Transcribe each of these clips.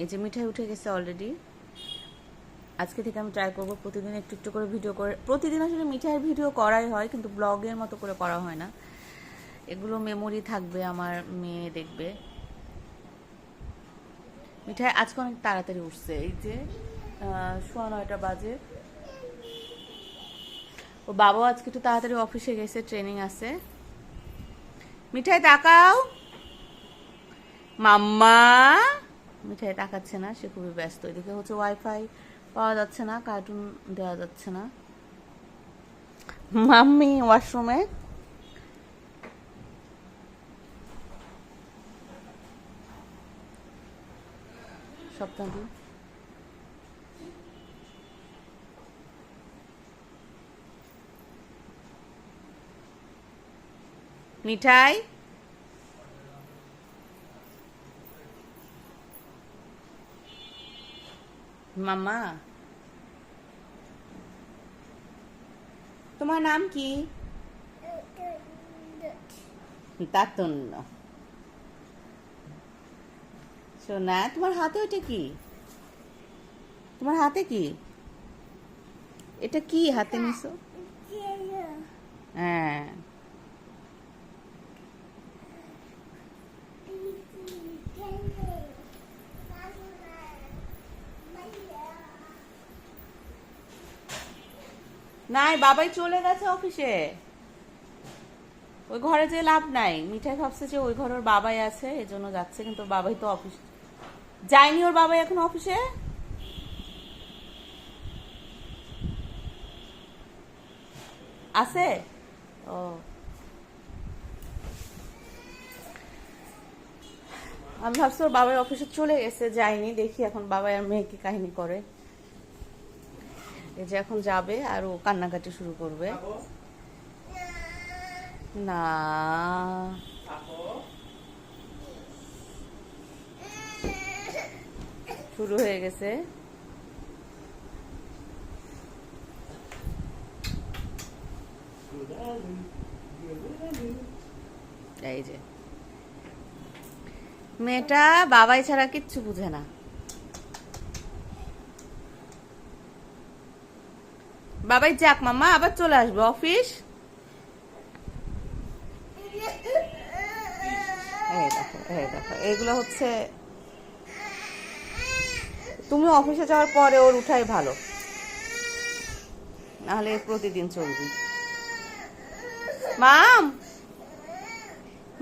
এই যে মিঠাই উঠে গেছে অলরেডি আজকে থেকে আমি ট্রাই করব প্রতিদিন একটু একটু করে ভিডিও করে। প্রতিদিন আসলে মিঠাইয়ের ভিডিও করাই হয়, কিন্তু ব্লগের মতো করে করা হয় না। এগুলো মেমোরি থাকবে, আমার মেয়ে দেখবে। মিঠাই আজকে অনেক তাড়াতাড়ি উঠছে। এই যে সোয়া নয়টা বাজে। ও বাবাও আজকে একটু তাড়াতাড়ি অফিসে গেছে ট্রেনিং আছে। মিঠাই তাকাও। মাম্মা! মিঠাই তাকাচ্ছে না, সে খুবই ব্যস্ত। এদিকে হচ্ছে ওয়াইফাই পাওয়া যাচ্ছে না কার্টুন দেওয়া যাচ্ছে না। মাম্মি ওয়াশরুমে মিঠাই? মামা। তোমার নাম কি? তাতন্য। সোনা তোমার হাতে ওটা কি? তোমার হাতে কি? এটা কি হাতে নিছো? হ্যাঁ। নাই, বাবাই চলে গেছে অফিসে। ওই ঘরে যে লাভ নাই। মিঠাই ভাবছে যে ওই ঘরে ওর বাবাই আছে, এজন্য যাচ্ছে, কিন্তু বাবাই তো অফিস যায়নি ওর বাবাই এখন অফিসে? আছে? ও। আমি ভাবছি ওর বাবাই অফিসে চলে গেছে, যায়নি, দেখি এখন বাবাই আর মেয়ে কি কাহিনী করে। এই যে এখন যাবে আর ও কান্নাকাটি শুরু করবে। না। শুরু হয়ে গেছে। এই যে। মেয়েটা বাবাই ছাড়া কিচ্ছু বুঝে না। বাবাই যাক মামা, আবার চলে আসবে, অফিস? এগুলো হচ্ছে তুমি অফিসে যাওয়ার পরে ওর উঠাই ভালো। নাহলে প্রতিদিন চলবি। মাম?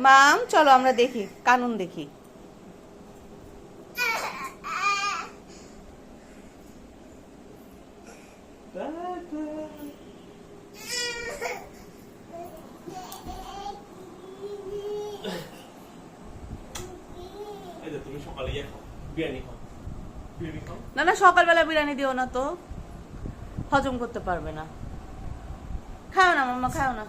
মাম, চলো আমরা দেখি, কানুন দেখি এই যে তুমি সকালে ইয়ে খাও বিরিয়ানি খাও বিরিয়ানি খাও না না সকালবেলা বিরিয়ানি দিও না তো। হজম করতে পারবে না। খাও না, মাম্মা, খাও না।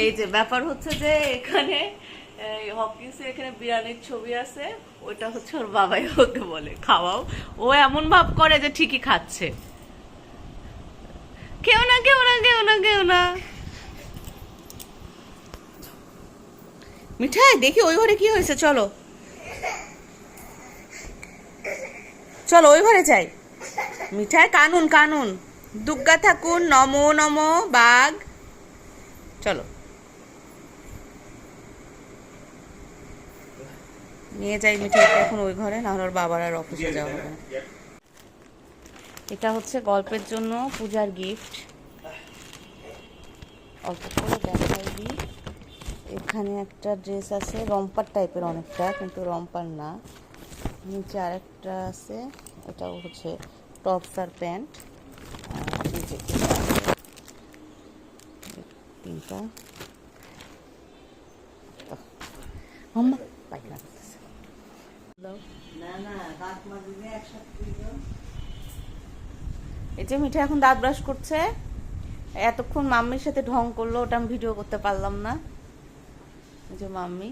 এই যে, ব্যাপার হচ্ছে যে এখানে, এই হকিন্সে এখানে বিরিয়ানির ছবি আছে। হচ্ছে ওর বাবাই ওকে বলে, খাওয়াও। ও এমন ভাব করে যে ঠিকই খাচ্ছে। কেউ না কেউ না কেউ না কেউ না। মিঠাই, দেখি ওই ঘরে কি হয়েছে, চলো। চলো ওই ঘরে যাই। মিঠাই কানুন কানুন। দুগ্গা থাকুন নমো নমো, বাঘ। চলো। নিয়ে যাই মিঠাইকে এখন ওই ঘরে না হলে ওর বাবার আর অফিসে যাওয়া হবে না। এটা হচ্ছে গল্পের জন্য পূজার গিফট অল্প করে দেখাই দিই। এখানে একটা ড্রেস আছে, রম্পার টাইপের অনেকটা, কিন্তু রম্পার না। নিচে আরেকটা আছে এটাও হচ্ছে টপস আর প্যান্ট। নিচে তিনটা। আহ, মাম্মা পায়খানা করতেছে। এই যে মিঠা এখন দাঁত ব্রাশ করছে এতক্ষণ মাম্মির সাথে ঢং করল ওটা আমি ভিডিও করতে পারলাম না। এই যে মাম্মি।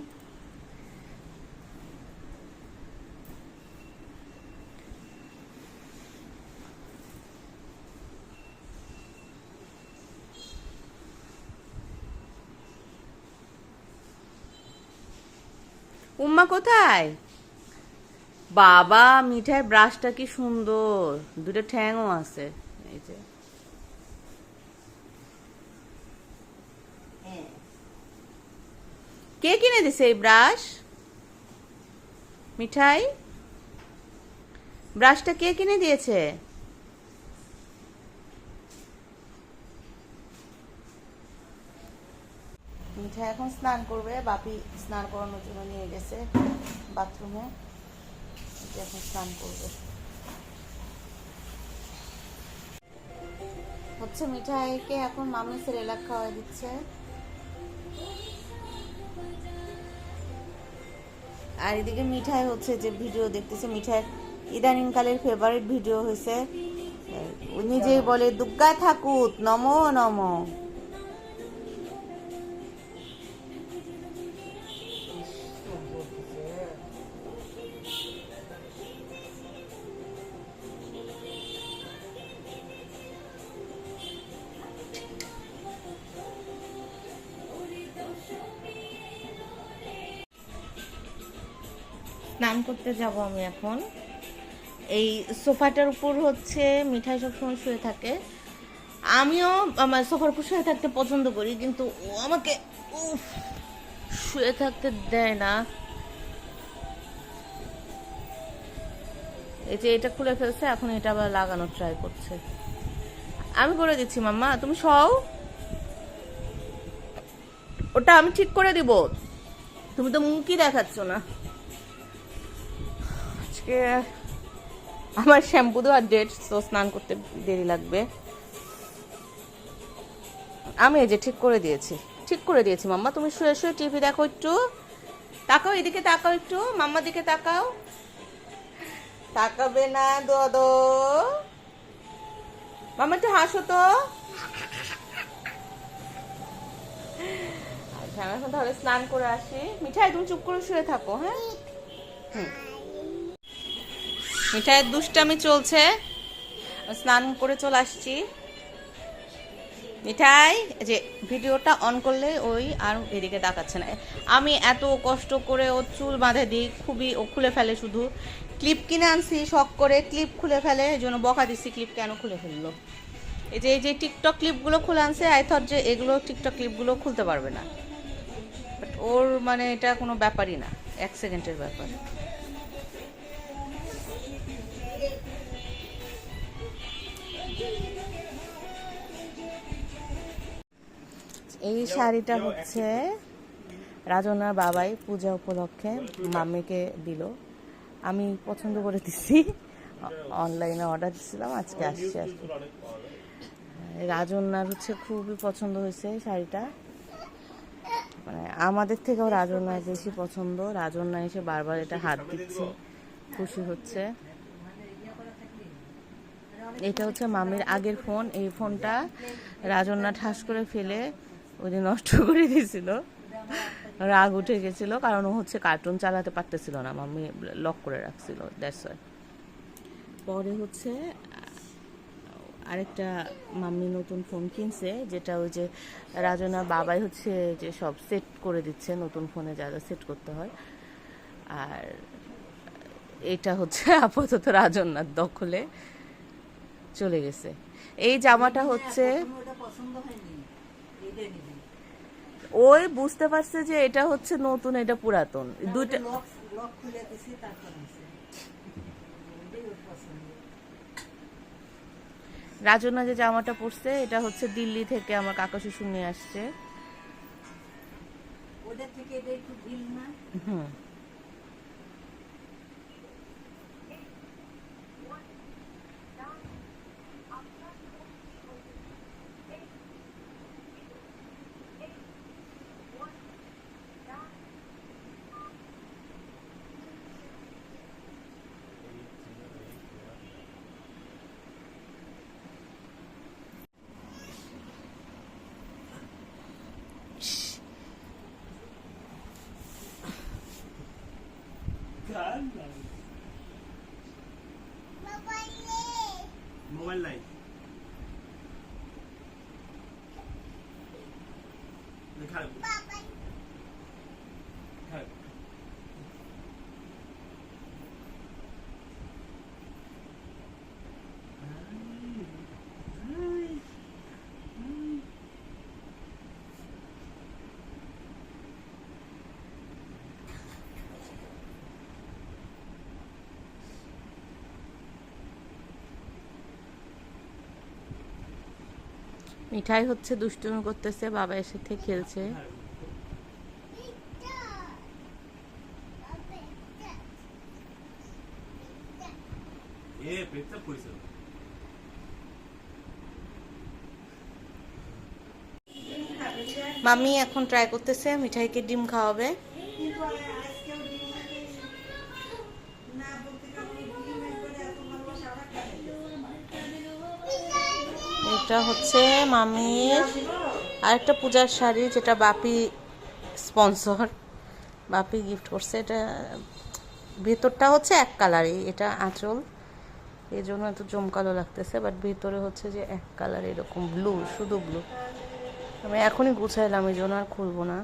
উম্মা কোথায়? বাবা, মিঠাই ব্রাশটা কি সুন্দর। দুটো ঠ্যাংও আছে। এই যে। কে কিনে দিছে এই ব্রাশ? মিঠাই? ব্রাশটা কে কিনে দিয়েছে? মিঠাই এখন স্নান করবে, বাপি স্নান করানোর জন্য নিয়ে গেছে বাথরুমে। এখন স্নান করবে। হচ্ছে মিঠাইকে এখন মামি সেরেলাক খাওয়াই দিচ্ছে। আর এদিকে মিঠাই হচ্ছে যে ভিডিও দেখতেছে, মিঠাই ইদানিং কালের ফেভারিট ভিডিও হয়েছে নিজেই বলে, দুগ্গা ঠাকুর, নমো নমো। স্নান করতে যাব আমি এখন। এই সোফাটার উপর হচ্ছে মিঠাই সবসময় শুয়ে থাকে। আমিও আমার সোফার উপর শুয়ে থাকতে পছন্দ করি কিন্তু ও আমাকে উফ, শুয়ে থাকতে দেয় না। এই যে এটা খুলে ফেলছে এখন এটা আবার লাগানোর ট্রাই করছে। আমি করে দিচ্ছি মাম্মা তুমি সও ওটা আমি ঠিক করে দিব। তুমি তো মুখই দেখাচ্ছ না। আজকে আমার শ্যাম্পু দেওয়ার ডেট তো স্নান করতে দেরি লাগবে। আমি এই যে ঠিক করে দিয়েছি। ঠিক করে দিয়েছি, মাম্মা। তুমি শুয়ে শুয়ে টিভি দেখো একটু। তাকাও, এদিকে তাকাও একটু। মাম্মার দিকে তাকাও। তাকাবে না দো মাম্মা, একটু হাসো তো। আচ্ছা আমি এখন তাহলে স্নান করে আসি। মিঠাই, তুমি চুপ করে শুয়ে থাকো হ্যাঁ? হুম। মিঠাইয়ের দুষ্টামি চলছে। স্নান করে চলে আসছি। মিঠাই যে ভিডিওটা অন করলে ওই আর এদিকে তাকাচ্ছে না। আমি এত কষ্ট করে ও চুল বাঁধে দিই, খুবই ও খুলে ফেলে শুধু। ক্লিপ কিনে আনছি, শখ করে ক্লিপ খুলে ফেলে, এই জন্য বকা দিচ্ছি, ক্লিপ কেন খুলে ফেলল? এই যে এই যে টিকটক ক্লিপগুলো খুলে আনছে আই থট যে এগুলো টিকটক ক্লিপগুলো খুলতে পারবে না। বাট ওর মানে এটা কোনো ব্যাপারই না, এক সেকেন্ডের ব্যাপার। এই শাড়িটা হচ্ছে রাজনার বাবাই পূজা উপলক্ষে মাম্মিকে দিল। আমি পছন্দ করে দিছি। অনলাইনে অর্ডার দিছিলাম আজকে আসছে আর কি। রাজনার হচ্ছে খুবই পছন্দ হয়েছে এই শাড়িটা। মানে আমাদের থেকেও রাজনার বেশি পছন্দ। রাজনা এসে বারবার এটা হাত দিচ্ছে খুশি হচ্ছে। এটা হচ্ছে মামির আগের ফোন। এই ফোনটা রাজন্না ঠাস করে ফেলে ওই দিন নষ্ট করে দিয়েছিল। রাগ উঠে গেছিল কারণ ও হচ্ছে কার্টুন চালাতে পারতেছিল না মাম্মি লক করে রাখছিল দ্যাটস ওয়াই পরে হচ্ছে আরেকটা মাম্মি নতুন ফোন কিনছে যেটা ওই যে রাজনা বাবাই হচ্ছে যে সব সেট করে দিচ্ছে নতুন ফোনে যা যা সেট করতে হয়। আর এটা হচ্ছে আপাতত রাজনার দখলে চলে গেছে। এই জামাটা হচ্ছে ওই বুঝতে পারছে যে এটা হচ্ছে নতুন এটা পুরাতন। দুইটা রাজনা যে জামাটা পরছে এটা হচ্ছে দিল্লি থেকে আমার কাকা শ্বশুর নিয়ে আসছে। ওদের থেকে এটা একটু ঢিল না হুম। মোবাইল নাই দেখা খারাপ মিঠাই হচ্ছে দুষ্টুমি করতেছে বাবা এসে থেকে খেলছে। মামি এখন ট্রাই করতেছে মিঠাইকে ডিম খাওয়াবে। এটা হচ্ছে মামির আরেকটা পূজার শাড়ি, যেটা বাপি স্পন্সর বাপি গিফট করছে। এটা ভেতরটা হচ্ছে এক কালারই এটা আঁচল। এই জন্য এত জমকালো লাগতেছে বাট ভেতরে হচ্ছে যে এক কালার এরকম ব্লু শুধু ব্লু আমি এখনই গুছাইলাম, এই জন্য আর খুলবো না।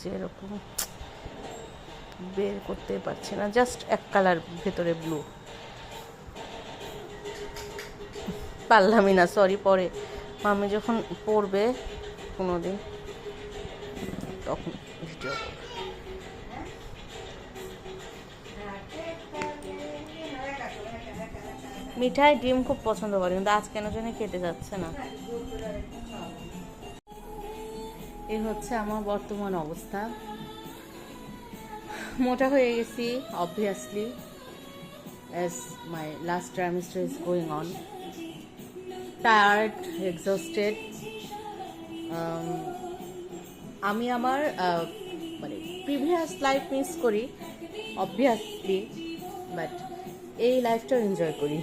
যে এরকম বের করতে পারছি না জাস্ট এক কালার ভেতরে ব্লু পারলামই না সরি পরে। মামি যখন পড়বে কোনো দিন তখন ভিডিও মিঠাই ডিম খুব পছন্দ করে, কিন্তু আজ কেন জানি কেটে যাচ্ছে না। এই হচ্ছে আমার বর্তমান অবস্থা। মোটা হয়ে গেছি obviously as my last trimester is going on tired exhausted Um, আমি আমার মানে প্রিভিয়াস লাইফ মিস করি অবভিয়াসলি বাট এই লাইফটাও এনজয় করি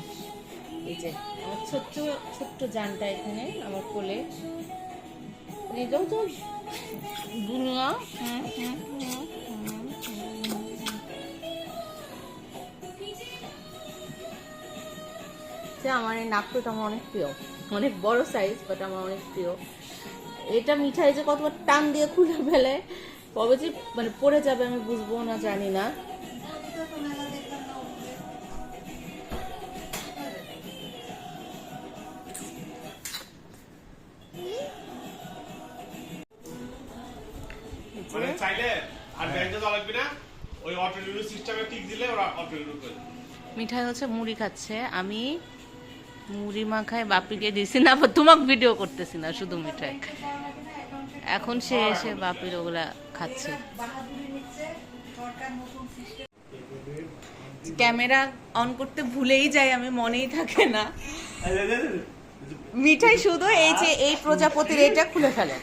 এই যে আমার ছোট্ট ছোট্ট যানটা এখানে আমার কোলে এটাও তো হুম, হুম, যে আমার এই নাগপুরটা আমার অনেক প্রিয়। অনেক বড় সাইজ বাট আমার অনেক প্রিয়। এটা মিঠাই যে কতবার টান দিয়ে খুলে ফেলে কবে যে মানে পড়ে যাবে আমি বুঝব না জানি না। মানে চাইলে আর ব্যাংকে যাওয়া লাগবে না ওই অটো সিস্টেমে টিক দিলে ওরা অটো করে মিঠাই হচ্ছে মুড়ি খাচ্ছে। আমি মুড়ি মাখায় বাপিকে দিছি না, আবার তোমাকে ভিডিও করতেছি না, শুধু মিঠাই। এখন সে এসে বাপির ওগুলা খাচ্ছে। ক্যামেরা অন করতে ভুলেই যাই, আমি মনেই থাকে না। মিঠাই শুধু এই যে, এই প্রজাপতির এটা খুলে ফেলে।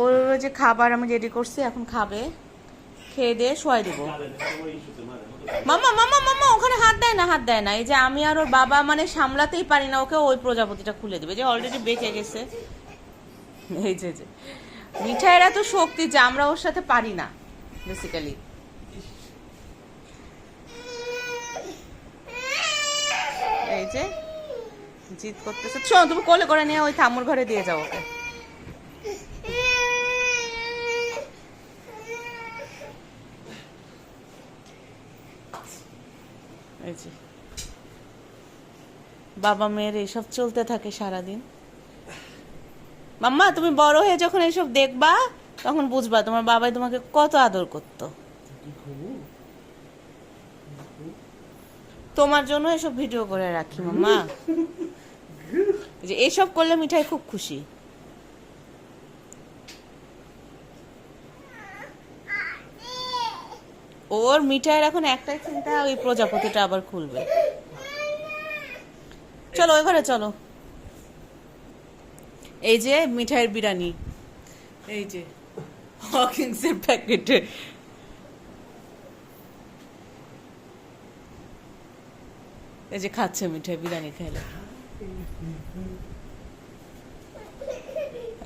ওর যে খাবার আমি রেডি করছি, এখন খাবে। খেয়ে দিয়ে শোয়াই দিব। মামা মামা মামা, ওখানে হাত দেয় না, হাত দেয় না। এই যে আমি আর ওর বাবা মানে সামলাতেই পারি না, ওকে ওই প্রজাপতিটা খুলে দিবে। যে অলরেডি বেঁচে গেছে। এই যে যে। মিঠাইয়ের এত শক্তি যে আমরা ওর সাথে পারি না বেসিক্যালি এই যে, জিদ করতেছে। শোনো, তুমি কোলে করে নিয়ে ওই ঠাম্মুর ঘরে দিয়ে যাও ওকে। এই যে। বাবা মেয়ের এইসব চলতে থাকে সারাদিন। মাম্মা তুমি বড় হয়ে যখন এইসব দেখবা তখন বুঝবা তোমার বাবাই তোমাকে কত আদর করতো। তোমার জন্য এসব ভিডিও করে রাখি মাম্মা। যে এসব করলে মিঠাই খুব খুশি। ওর মিঠাইয়ের এখন একটাই চিন্তা, ওই প্রজাপতিটা আবার খুলবে। চলো, ওই ঘরে চলো। এই যে মিঠাইয়ের বিরিয়ানি। এই যে হকিংসের প্যাকেটে এই যে খাচ্ছে মিঠাই, বিরিয়ানি খাইলে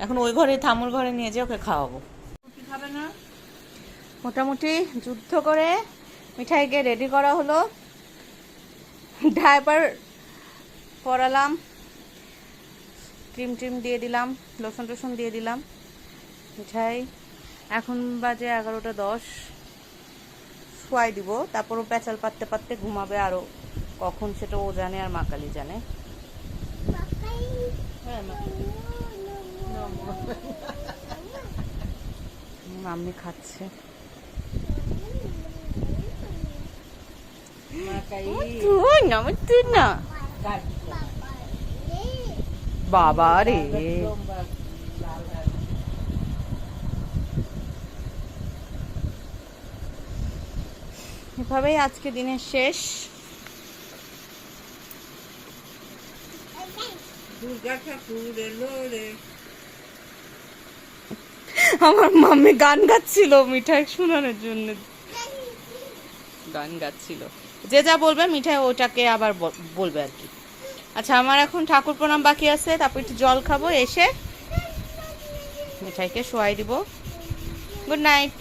এখন ওই ঘরে, থামুর ঘরে নিয়ে যে ওকে খাওয়াবো। মোটামুটি যুদ্ধ করে মিঠাইকে রেডি করা হলো। ডাইপার পরালাম ক্রিম ট্রিম দিয়ে দিলাম লোশন টোশন দিয়ে দিলাম। মিঠাই এখন বাজে এগারোটা দশ। শোয়াই দিব তারপর ও পেঁচাল পাততে পাততে ঘুমাবে আরও। কখন সেটা ও জানে আর মাকালি জানে। হ্যাঁ। মাম্মি খাচ্ছে। না তুই না বাবা রে এভাবেই আজকে দিনের শেষ। আমার মাম্মি গান গাচ্ছিল মিঠাই শোনানোর জন্য। গান গাচ্ছিল। যে যা বলবে, মিঠাই ওটাকে আবার বলবে আর কি। আচ্ছা আমার এখন ঠাকুর প্রণাম বাকি আছে, তারপর একটু জল খাব, এসে মিঠাইকে শোয়াই দিব। Good night